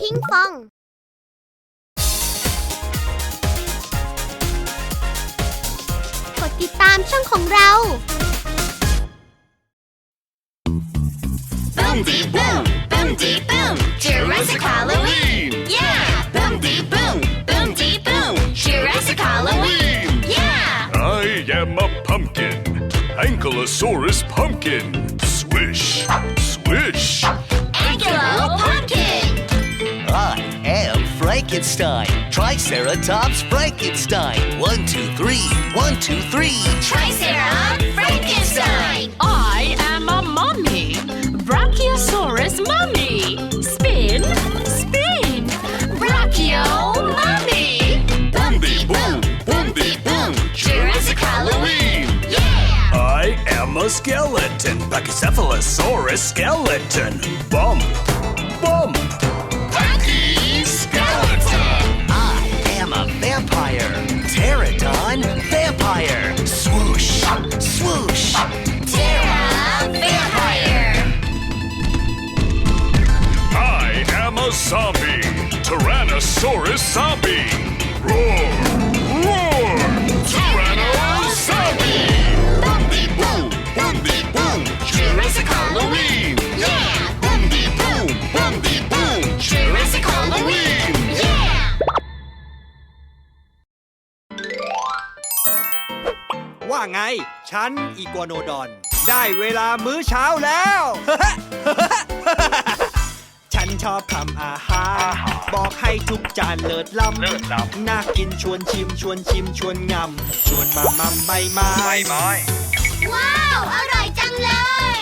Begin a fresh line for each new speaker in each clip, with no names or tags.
พิงฟองกดติดตามช่องของเรา
Boom de boom, boom de boom, Jurassic Halloween. Yeah, boom de boom, boom de boom, Jurassic Halloween. Yeah.
I am a pumpkin, Ankylosaurus pumpkin.
Frankenstein, Triceratops Frankenstein. One, two, three, one, two, three.
Triceratops Frankenstein.
I am a mummy, Brachiosaurus mummy. Spin, spin, Brachio mummy.
Boom de boom, boom de boom, Jurassic Halloween. Yeah.
I am a skeleton, Pachycephalosaurus skeleton. Bump, bump.
A
zombie, Tyrannosaurus zombie. Roar, roar.
Tyrannosaurus zombie. Boom dee boom, boom dee boom, Jurassic Halloween. Yeah. Boom dee boom, boom dee boom, Jurassic Halloween. Yeah.
ว่าไง ฉันอีกัวโนดอน ได้เวลามื้อเช้าแล้ว ชอบทำอาหาร บอกให้ทุกจานเลิศล้ำน่ากินชวนชิมชวนชิมชวนงำ ชวนมามัมไม่ไม้
ว้าว อร่อยจังเลย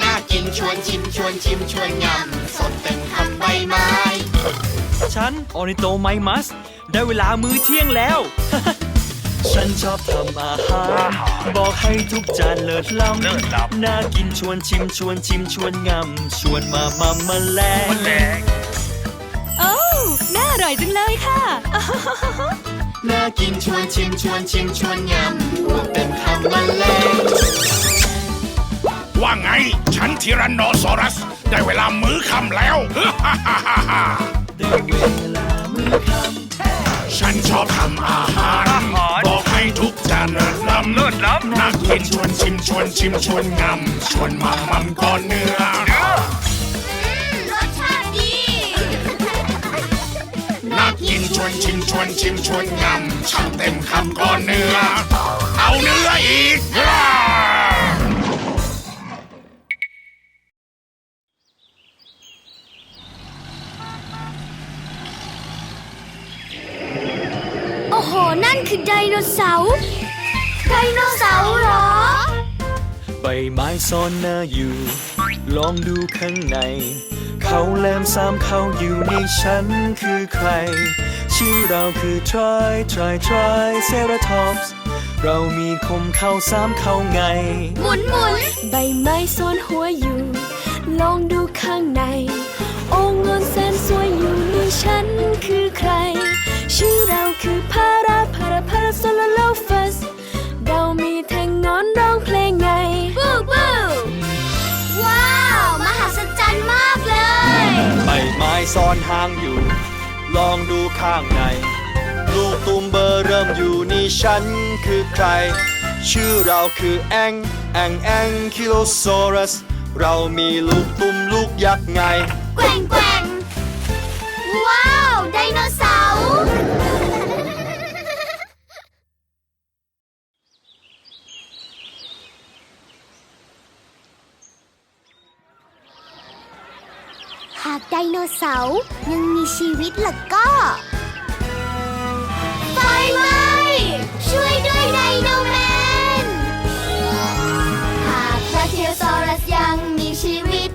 น่ากินชวนชิมชวนชิมชวนงำ สดเต็มคำใบไม้
ฉันออนิโตไมมัส ได้เวลามื้อเที่ยงแล้ว ฉันชอบทำอาหาร บอกให้ทุกจานเลิศล้ำน่ากินชวนชิมชวนชิมชวนงำชวนมามามาแลง
โอ้น่าอร่อยจังเลยค่ะ
น่ากินชวนชิมชวนชิมชวนงำรวมเป็นคำบรรเลง
ว่าไง ฉันทีรันโนซอรัส ได้เวลามื้อค่ำแล้ว
ได้เวลามื้อค่ำ
ฉันชอบทำอาหารำเลิศล้ำน่ากินชวนชิมชวนชิมชวนงำชวนมามัมก่อนเนื้อ
รสชาติดี
น่ากินชวนชิมชวนชิมชวนงำช่างเต็มคำก่อนเนื้อ เอาเนื้ออีก
โอ้โห นั่นคือไดโนเสาร์ ไดโนเสาร์หรอ
ใบไม้ซ่อนหน้าอยู่ ลองดูข้างใน เขาแหลมสามเขาอยู่ในฉันคือใคร ชื่อเราคือ try try try ceratops เรามีคมเข้าสามเข้าไง
หมุนหมุน
ใบไม้ซ่อนหัวอยู่ ลองดูข้างใน โอ้เงินแสนสวยอยู่ในฉันคือใคร ชื่อเราคือพาราพาราพาราโซลโล
ซ่อนหางอยู่ ลองดูข้างใน ลูกตุ่มเบอร์เริ่มอยู่นี่ฉันคือใคร ชื่อเราคือแองแองแองคิโลโซรัส เรามีลูกตุ่มลูกยักษ์ไง
แกว่งแกว่ง โนเสาร์ยังมีชีวิตล่ะก็ ไฟไหม้ช่วยด้วยไดโนแมน หากบราคิโอซอรัสยังมีชีวิต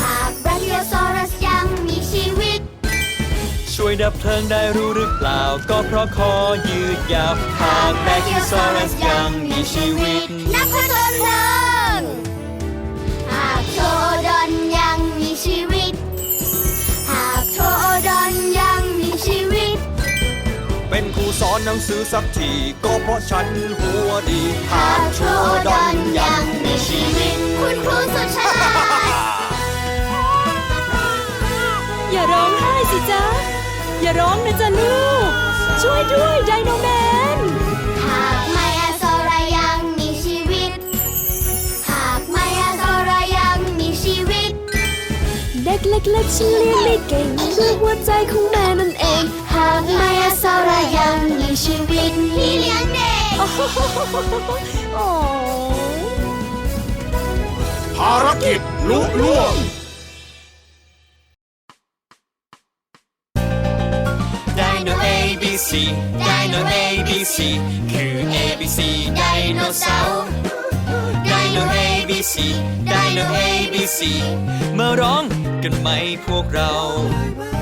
หากบราคิโอซอรัสยังมีชีวิต
ช่วยดับเพลิงได้รู้หรือเปล่า ก็เพราะคอยืดยาวหากแบคทีซอรัสยังมีชีวิต
นักผจญเพลิง
สอนหนังสือสักที ก็เพราะฉันหัวดี หา
กก
โท
โท
ดอ
น
ยั
ง
มีชีวิต
ตคุณครูสุดฉลาด
อย่าร้องไห้สิจ๊ะ อย่าร้องนะจ๊ะลูก ช่วยด้วยไดโนแมน
หากไมอาโซรายังมีชีวิต หากไมอาโซรายังมีชีวิต
เด็กเล็กๆฉันเลี้ยงไม่เก่งด้วยหัวใจของแม่นั่นเอง
หากไมอาโซรายังมีชีวิตพี่เลี้ยงเด็ก
โอ้โหโอ้
ภารกิจลุล่วง
ไดโน A B C ไดโน A B C คือ A B C ไดโนเสาร์ไดโน A B C ไดโน A B C มาร้องกันไหมพวกเรา
A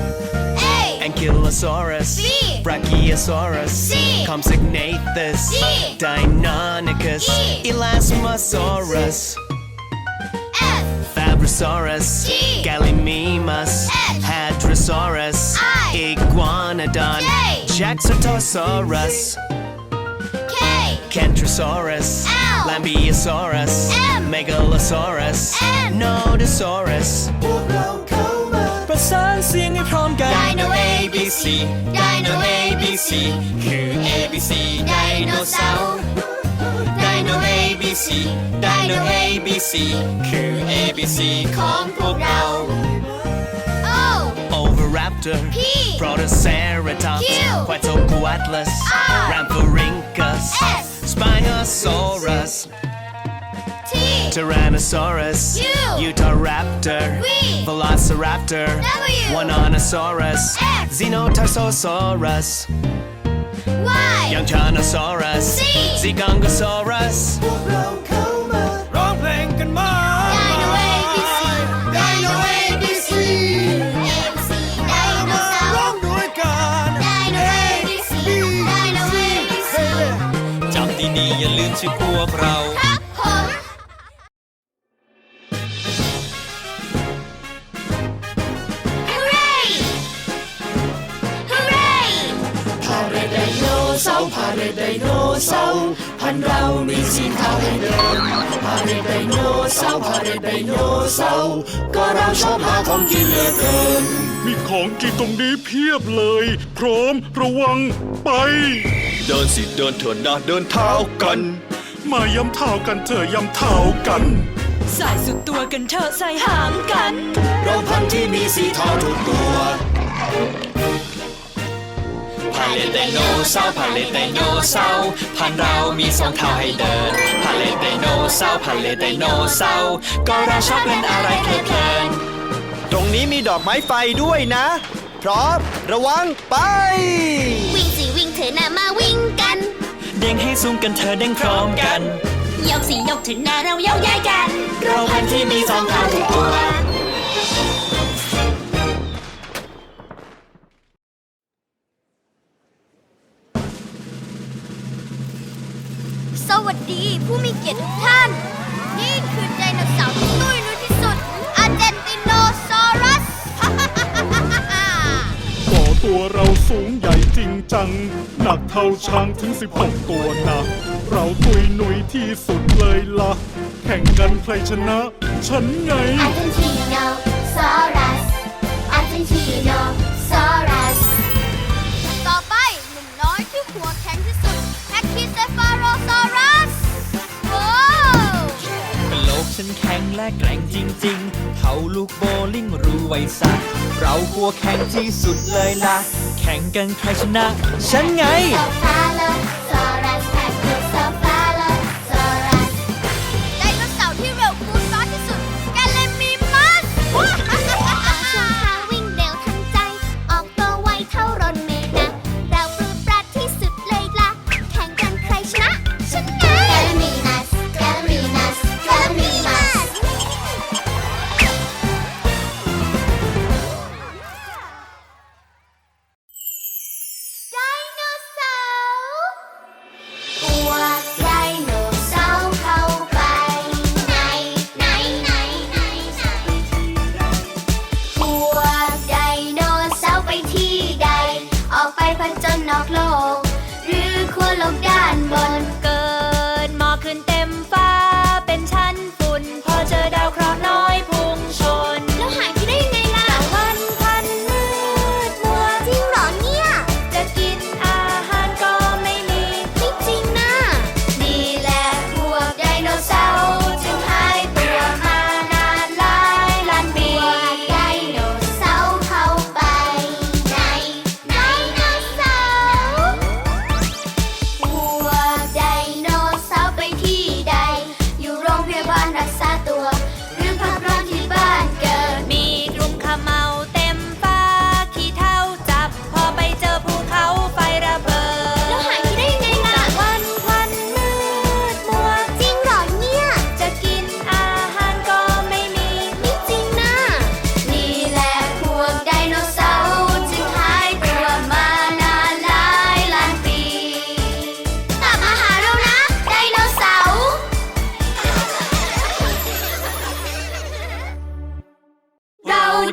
Ankylosaurus
C
Brachiosaurus
C
Compsognathus
D
Deinonychus
E
Elasmosaurus
F
Fabrosaurus
G
Gallimimus
H
Hadrosaurus
I
Iguanodon
J
Jaxotosaurus
K
Kentrosaurus
L
Lambeosaurus
M
Megalosaurus
N
Nodosaurus ประสานเสียงให้พร้อมกัน Dino A B C Dino A B C คือ A B C ไดโนเสาร์ Dino A B C Dino A B C คือ A B C ของพวกเรา
O
Oviraptor
P
Protoceratops
Q
Quetzalcoatlus
R
Rhamphorhynchus
S
Spinosaurus
T
Tyrannosaurus
U
Utahraptor
V
Velociraptor
W
Ononosaurus
X
Xenotarsosaurus
Y
Youngchanosaurus
C
Zigongosaurus ร้องเพลงกันมา
Dino ABC Dino ABC ABC Dino
ร้องด้วยกัน
Dino ABC Dino ABC
จำดีๆอย่าลืมชื่อพวกเรา
เสาร์พาเรดไดโนเสาร์พันเรามีสีขาวให้เดินพาเรดไดโนเสาร์พาเรดไดโนเสาร์ก็เราชอบหาของกินเหลือเกิน มีของกินตรงนี้เพียบเลย พร้อมระวังไป
เดินสิเดินเถิดนะเดินเท้ากัน
มาย้ำเท้ากันเถอะย้ำเท้ากัน
ใส่สุดตัวกันเถอะใส่หางกัน
เราพันธุ์ที่มีสีเทาทุกตัว
พาเลตไดโนเสาร์พาเลตไดโนเสาร์พันเรามีสองเท้าให้เดินพาเลตไดโนเสาร์พาเลตไดโนเสาร์ก็เราชอบเล่นอะไรเพลิน
ตรงนี้มีดอกไม้ไฟด้วยนะ พร้อมระวังไป
วิ่งสิวิ่งเถอะนะมาวิ่งกัน
ๆเด้งให้สูงกันเธอเด้งพร้อมกัน
ยกสิยกถึงหน้าเราเย้าย้ายกัน
เราพันธุ์ที่มีสองเท้าทุกตัว
ผู้มีเกียรติทุกท่าน นี่คือไดโนเสาร์ที่ตุ้ยนุ้ยที่สุดอาร์เจนติโนซอรัส
ก่อตัวเราสูงใหญ่จริงจัง หนักเท่าช้างถึง16ตัวนะเราตุยหนุยที่สุดเลยละ่ะ แข่งกันใครชนะ ฉันไง
อาร์เจนติโนซอรัสอาร์เจนติโนซอรัสต่อไปหนุ่มน้อยที่หัวแข็งที่สุดแอคคิเซฟาโรซอรัสโว้ว
โลก ฉันแข็งและแกร่งจริง ๆ เขาลูกโบลิ่งรู้ไว้สัก เราก
ลัวแข่งที่สุดเลยล่ะ แข่งกันใครชนะ ฉันไงโซ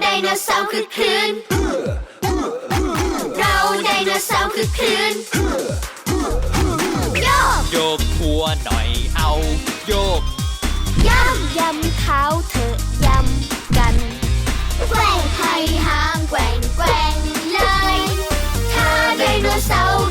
ไดโนเสาร์คือคลืนเราไดโนเสาร์คือคลืนโยก
โยกหัวหน่อยเอาโยก
ย่
ยำเท้าเธอยำกันำ
แกว่งไทยหางแกว่งแกว่งเลยถ้าไดโนเสาร์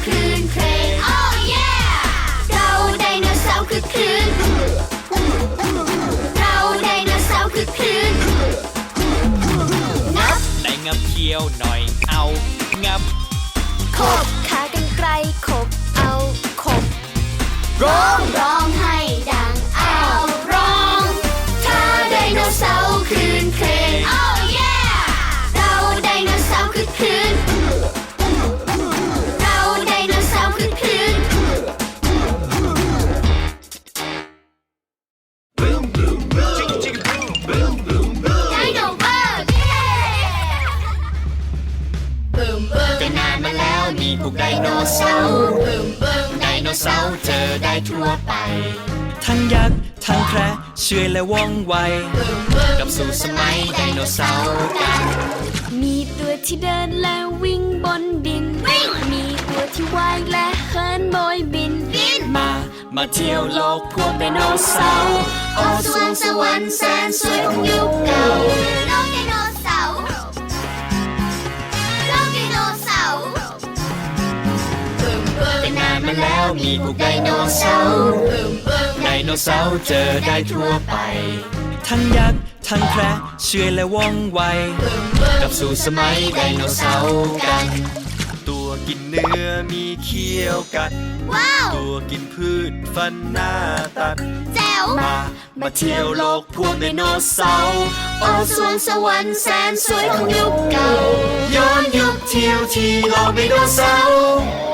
คี้ย
วหน่อยเอางับ
ขบ เสา
ร์เจอได้ทั่วไป
ทั้งยักษ์ทั้งแคระช่วยและว่องไว
กลับสู่สมัยไดโนเสาร์กัน
มีตัวที่เดินและวิ่งบนดิน
วิ่ง
มีตัวที่ว่ายและเหินโบยบิน
บิน
มามาเที่ยวโลกพวกไดโนเสาร์
โอ้สวงสวรรค์แสนสวยของยุคเก่า ม
เป็นนานมาแล้วมีพวกไดโนเสาร์
บึมบึม
ไดโนเสาร์เจอได้ทั่วไป ทั้งยักษ์ทั้งแคระช่วยและว่องไวกลับสู่สมัยไดโนเสาร์กัน ตัวกินเนื้อมีเขี้ยวกัด
ว้าว
ตัวกินพืชฟันหน้าตัด
แจ๋ว
มามาเที่ยวโลกพวกไดโนเสาร์
โอ้สวงสวรรค์แสนสวยของยุคเก่า
ย้อนยุคเที่ยวที่โลกไดโนเสาร์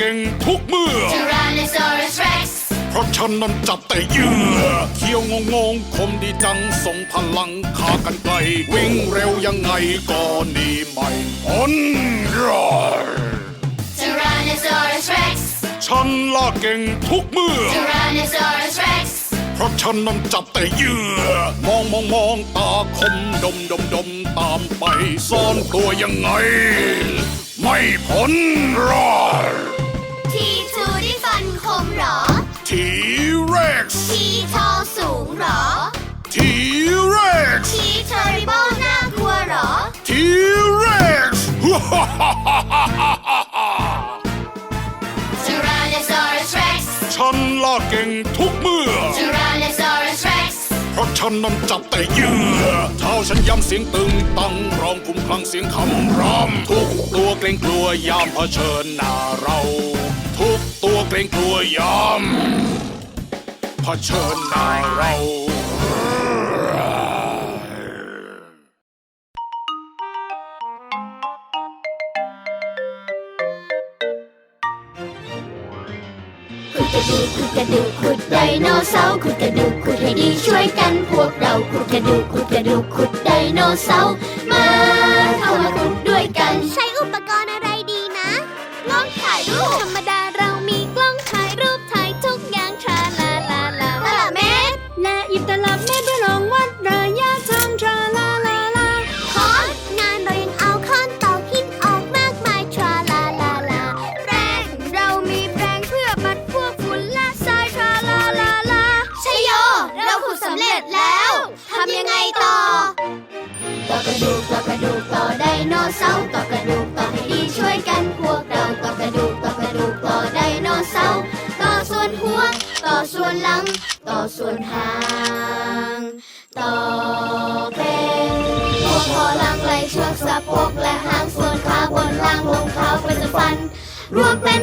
เก่งทุกเมื่อ
Tyrannosaurus Rex
เพราะฉันนั้นจับแต่เหยื่อเขี้ยวงงงๆคมดีจังส่งพลังขากันไกล วิ่งเร็วยังไงก็หนีไม่พ้นรอด
Tyrannosaurus Rex
ฉันล่าเก่งทุกเมื่อ
Tyrannosaurus Rex
เพราะฉันนั้นจับแต่เหยื่อ มองมองมองตาคมดมดมดมตามไป ซ่อนตัวยังไง ไม่พ้นรอด
ที
เร็กซ์
ทีทอสูงหรอ
ทีเร็กซ์
ทีเทอริเบิลน่ากลัวหรอ
ทีเร็กซ์
Tyrannosaurus Rex
ฉันล่าเก่งทุกเมื่อ
Tyrannosaurus Rex
เพราะฉันนั้นจับแต่เหยื่อเท้าฉันย้ำเสียงตึงตังร้องคุ้มคลังเสียงคำรำทุกตัวเกรงกลัวยามเผชิญหน้าเราทุก ตัวเกรงกลัวยามเผชิญหน้าเรา
ขุดกระดูกขุดกระดูกขุดไดโนเสาร์ขุดกระดูกขุดให้ดีช่วยกันพวกเราขุดกระดูกขุดกระดูกขุดไดโนเสาร์มาเข้ามาขุดด้วยกัน ใช้อุปกรณ์อะไรดีนะกล้องถ่ายรูป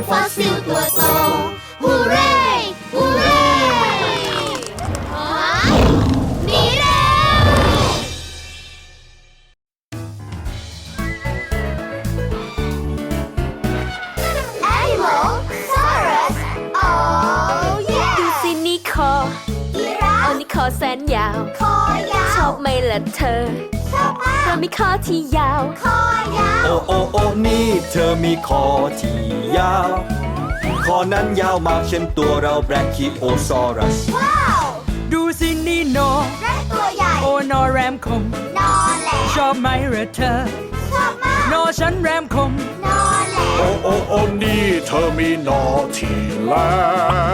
ฟอสซิลตัวโตฮูเร่ฮูเร่หนีเร็ว Animalsaurus oh
ดูสินี่คอ
ยีรา
เอานี่คอแสนยาว
คอ
อ
ว
บไหมล่ะเธอ
ชอบมาก
มีคอที่ยาว
คอยาว
โอ้โอ้โอ้นี่เธอมีคอที่ยาว คอนั้นยาวมากเช่นตัวเราแบรคิโอซอรัส
ว้าว
ดูสินี่โน
และตัวใหญ่
โอนอแรมคม
นอนแหละ
ชอบไหมเหรอเธอ
ชอบมาก
โนฉันแรมคม
นอนแหละ
โอ้โอ้โอ้นี่เธอมีหนอที่แหล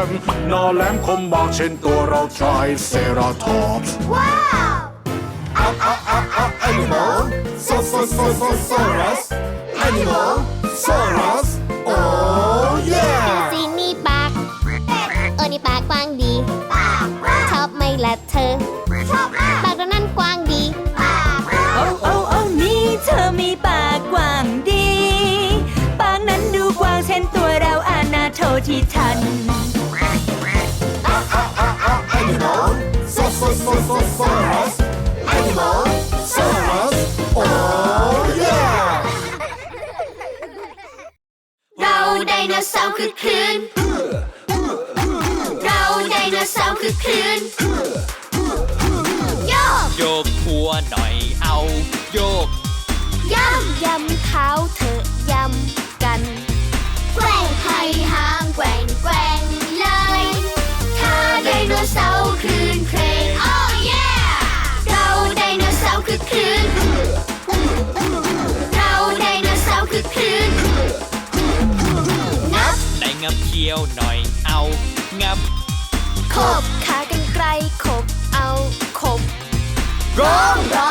มหนอแหลมคมมากเช่นตัวเราทรายเซราทอปส์
ว้าว
Animal so so so so saurus Animal saurus Oh yeah
สีนี่ปากเออนี่ปากกว้างดีปากชอบไหมล่ะเธอ ชอบมากปากตัวนั้นกว้างดีปาก
โอ้โอ้โอ้นี่เธอมีปากกว้างดี ปากนั้นดูกว้างเช่นตัวเราอานาโทที่ทัน
Animal so so so so saurus
ไดโนเสาร์คือคลื่น เราไดโนเสาร์คือคลื่นโยก
โยกหัวหน่อยเอาโยก
ย่ำ
ยำเท้าเธอยำกัน
แกว่งให้หางแกว่งแกว่งเลยถ้าไดโนเสาร์คลื่นเครงโอ้ yeah เราไดโนเสาร์คือคลื่นเราไดโนเสาร์คือคลื่นนับ
ใน งับเคี้ยวหน่อยเอา งับ
ขบขากันไกลขบเอาขบ
ร้องร้อง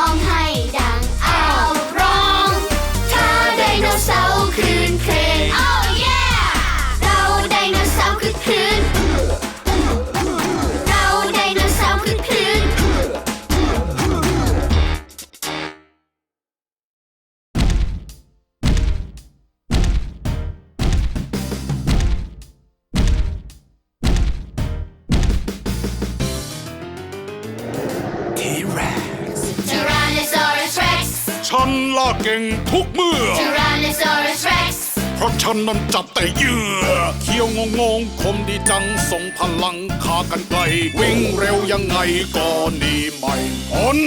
ก่งทุกเมื่อ
Tyrannosaurus Rex
เพราะฉันนั้นจับแต่เหยื่อเขี้ยวงงงๆคมดีจังส่งพลังขากันไกล วิ่งเร็วยังไงก็หนีไม่พ้น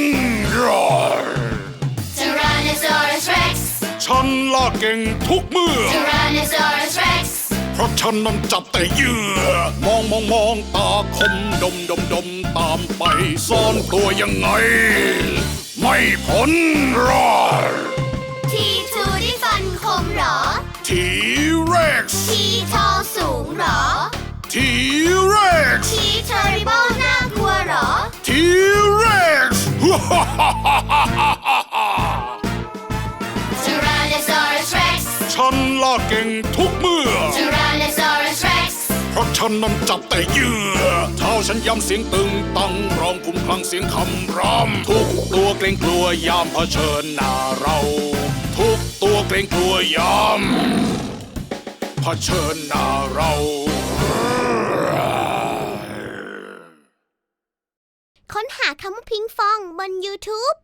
รอด
Tyrannosaurus Rex
ฉันล่าเก่งทุกเมื่อ
Tyrannosaurus Rex
เพราะฉันนั้นจับแต่เหยื่อ มองมองมองตาคมดมดมดมตามไป ซ่อนตัวยังไง ไม่พ้นรอด
ทีทูได้ฟันคมเหรอ
ทีเร็กซ์
ทีทอสูงเหรอ
ทีเร็กซ์
ทีเทอริเบิลน่ากลัวเหรอ
ทีเร็กซ์
Tyrannosaurus Rex
ฉันล่าเก่งทุกเมื่อ
Tyrannosaurus Rex
เพราะฉันนั้นจับแต่เหยื่อ เท้าฉันย้ำเสียงตึงตังร้องคุ้มคลังเสียงคำรำทุกตัวเกรงกลัวยามเผชิญหน้าเราทุก ตัวเกรงกลัวยอมเผชิญหน้าเรา
ค้นหาคำว่าพิงฟองบน YouTube